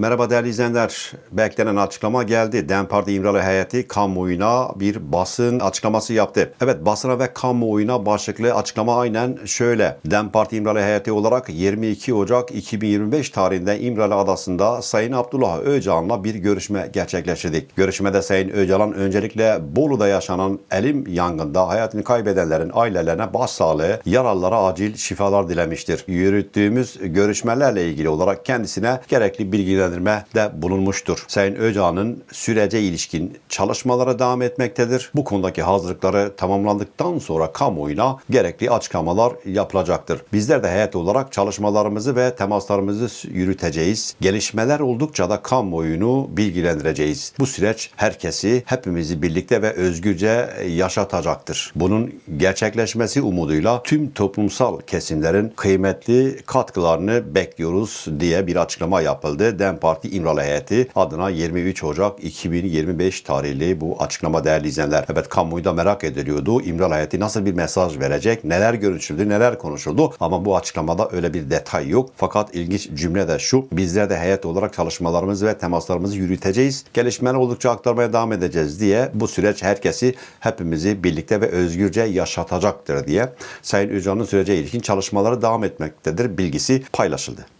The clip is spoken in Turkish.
Merhaba değerli izleyenler. Beklenen açıklama geldi. DEM Parti İmralı heyeti kamuoyuna bir basın açıklaması yaptı. Evet basına ve kamuoyuna başlıklı açıklama aynen şöyle. DEM Parti İmralı heyeti olarak 22 Ocak 2025 tarihinde İmralı Adası'nda Sayın Abdullah Öcalan'la bir görüşme gerçekleştirdik. Görüşmede Sayın Öcalan öncelikle Bolu'da yaşanan elim yangında hayatını kaybedenlerin ailelerine başsağlığı, yaralılara acil şifalar dilemiştir. Yürüttüğümüz görüşmelerle ilgili olarak kendisine gerekli bilgilendirme de bulunmuştur. Sayın Öcalan'ın sürece ilişkin çalışmalara devam etmektedir. Bu konudaki hazırlıkları tamamlandıktan sonra kamuoyuna gerekli açıklamalar yapılacaktır. Bizler de heyet olarak çalışmalarımızı ve temaslarımızı yürüteceğiz. Gelişmeler oldukça da kamuoyunu bilgilendireceğiz. Bu süreç herkesi, hepimizi birlikte ve özgürce yaşatacaktır. Bunun gerçekleşmesi umuduyla tüm toplumsal kesimlerin kıymetli katkılarını bekliyoruz diye bir açıklama yapıldı. DEM Parti İmralı heyeti adına 23 Ocak 2025 tarihli bu açıklama değerli izleyenler. Evet kamuoyu da merak ediliyordu. İmralı heyeti nasıl bir mesaj verecek? Neler görüşüldü? Neler konuşuldu? Ama bu açıklamada öyle bir detay yok. Fakat ilginç cümle de şu. Bizler de heyet olarak çalışmalarımızı ve temaslarımızı yürüteceğiz. Gelişmeler oldukça aktarmaya devam edeceğiz diye bu süreç herkesi hepimizi birlikte ve özgürce yaşatacaktır diye Sayın Öcalan'ın sürece ilişkin çalışmaları devam etmektedir bilgisi paylaşıldı.